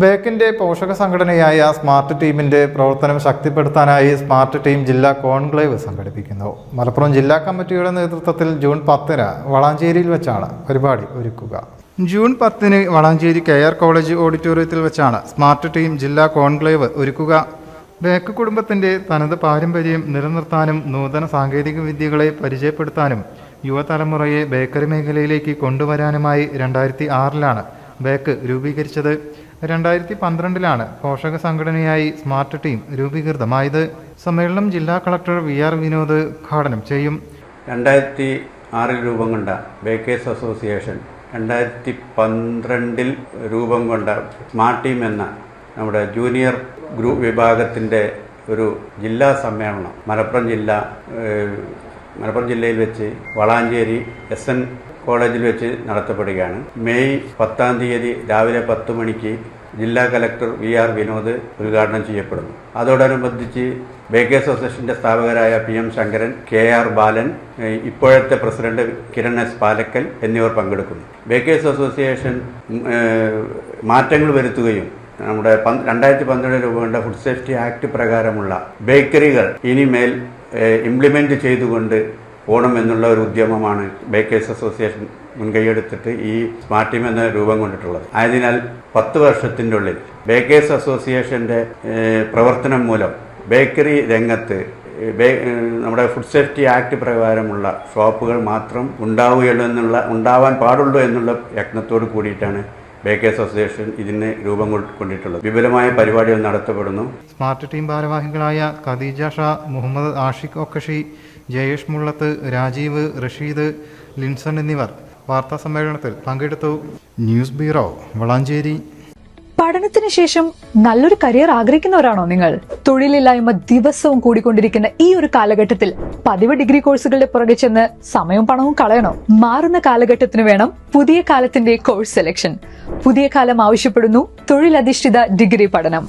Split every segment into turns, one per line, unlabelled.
ബേക്കിന്റെ പോഷക സംഘടനയായ സ്മാർട്ട് ടീമിന്റെ പ്രവർത്തനം ശക്തിപ്പെടുത്താനായി സ്മാർട്ട് ടീം ജില്ലാ കോൺക്ലേവ് സംഘടിപ്പിക്കുന്നു. മലപ്പുറം ജില്ലാ കമ്മിറ്റിയുടെ നേതൃത്വത്തിൽ ജൂൺ പത്തിന് വളാഞ്ചേരിയിൽ വെച്ചാണ് പരിപാടി ഒരുക്കുക. ജൂൺ പത്തിന് വളാഞ്ചേരി കെ ആർ കോളേജ് ഓഡിറ്റോറിയത്തിൽ വെച്ചാണ് സ്മാർട്ട് ടീം ജില്ലാ കോൺക്ലേവ് ഒരുക്കുക. ബേക്ക് കുടുംബത്തിന്റെ തനത് പാരമ്പര്യം നിലനിർത്താനും നൂതന സാങ്കേതിക വിദ്യകളെ പരിചയപ്പെടുത്താനും യുവതലമുറയെ ബേക്കറി മേഖലയിലേക്ക് കൊണ്ടുവരാനുമായി രണ്ടായിരത്തി ആറിലാണ് ബേക്ക് രൂപീകരിച്ചത്. രണ്ടായിരത്തി പന്ത്രണ്ടിലാണ് പോഷക സംഘടനയായി സ്മാർട്ട് ടീം രൂപീകൃതമായത്. സമ്മേളനം ജില്ലാ കളക്ടർ വി ആർ വിനോദ് ഉദ്ഘാടനം ചെയ്യും.
രണ്ടായിരത്തി ആറിൽ രൂപം കൊണ്ട ബേക്കേഴ്സ് അസോസിയേഷൻ രണ്ടായിരത്തി പന്ത്രണ്ടിൽ രൂപം കൊണ്ട സ്മാർട്ട് ടീം എന്ന നമ്മുടെ ജൂനിയർ ഗ്രൂപ്പ് വിഭാഗത്തിന്റെ ഒരു ജില്ലാ സമ്മേളനം മലപ്പുറം ജില്ല മലപ്പുറം ജില്ലയിൽ വെച്ച് വളാഞ്ചേരി എസ് എൻ കോളേജിൽ വെച്ച് നടത്തപ്പെടുകയാണ്. മെയ് പത്താം തീയതി രാവിലെ പത്ത് മണിക്ക് ജില്ലാ കലക്ടർ വി ആർ വിനോദ് ഉദ്ഘാടനം ചെയ്യപ്പെടുന്നു. അതോടനുബന്ധിച്ച് ബേക്കേഴ്സ് അസോസിയേഷന്റെ സ്ഥാപകരായ P M Shankaran K R Balan ഇപ്പോഴത്തെ പ്രസിഡന്റ് കിരൺ എസ് പാലക്കൽ എന്നിവർ പങ്കെടുക്കുന്നു. ബേക്കേഴ്സ് അസോസിയേഷൻ മാറ്റങ്ങൾ വരുത്തുകയും നമ്മുടെ രണ്ടായിരത്തി പന്ത്രണ്ട് രൂപ ഫുഡ് സേഫ്റ്റി ആക്ട് പ്രകാരമുള്ള ബേക്കറികൾ ഇനിമേൽ ഇംപ്ലിമെന്റ് ചെയ്തുകൊണ്ട് പോകണം എന്നുള്ള ഒരു ഉദ്യമമാണ് ബേക്കേഴ്സ് അസോസിയേഷൻ മുൻകൈയെടുത്തിട്ട് ഈ സ്മാർട്ട് ടീം എന്ന രൂപം കൊണ്ടിട്ടുള്ളത്. ആയതിനാൽ പത്ത് വർഷത്തിന്റെ ഉള്ളിൽ ബേക്കേഴ്സ് അസോസിയേഷന്റെ പ്രവർത്തനം മൂലം ബേക്കറി രംഗത്ത് നമ്മുടെ ഫുഡ് സേഫ്റ്റി ആക്ട് പ്രകാരമുള്ള ഷോപ്പുകൾ മാത്രം ഉണ്ടാവുകയുള്ളൂ എന്നുള്ള ഉണ്ടാവാൻ പാടുള്ളൂ എന്നുള്ള യത്നത്തോട് കൂടിയിട്ടാണ് ബേക്കേഴ്സ് അസോസിയേഷൻ ഇതിന് രൂപം കൊണ്ടിട്ടുള്ളത്. വിപുലമായ പരിപാടികൾ നടത്തപ്പെടുന്നു.
സ്മാർട്ട് ടീം ഭാരവാഹികളായ ഖദീജ ഷാ മുഹമ്മദ് ആഷിഖ് ഒക്കഷി ജയേഷ് മുള്ളത്ത് രാജീവ് റഷീദ് ലിൻസൺ എന്നിവർ വാർത്താ സമ്മേളനത്തിൽ പങ്കെടുത്തു. News bureau Valanchery.
പഠനത്തിന് ശേഷം നല്ലൊരു കരിയർ ആഗ്രഹിക്കുന്നവരാണോ നിങ്ങൾ? തൊഴിലില്ലായ്മ ദിവസവും കൂടിക്കൊണ്ടിരിക്കുന്ന ഈ ഒരു കാലഘട്ടത്തിൽ പതിവ് ഡിഗ്രി കോഴ്സുകളുടെ പുറകെ ചെന്ന് സമയവും പണവും കളയണോ? മാറുന്ന കാലഘട്ടത്തിന് വേണം പുതിയ കാലത്തിന്റെ കോഴ്സ് സെലക്ഷൻ. പുതിയ കാലം ആവശ്യപ്പെടുന്നു തൊഴിലധിഷ്ഠിത ഡിഗ്രി പഠനം.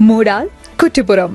Moodal Kuttippuram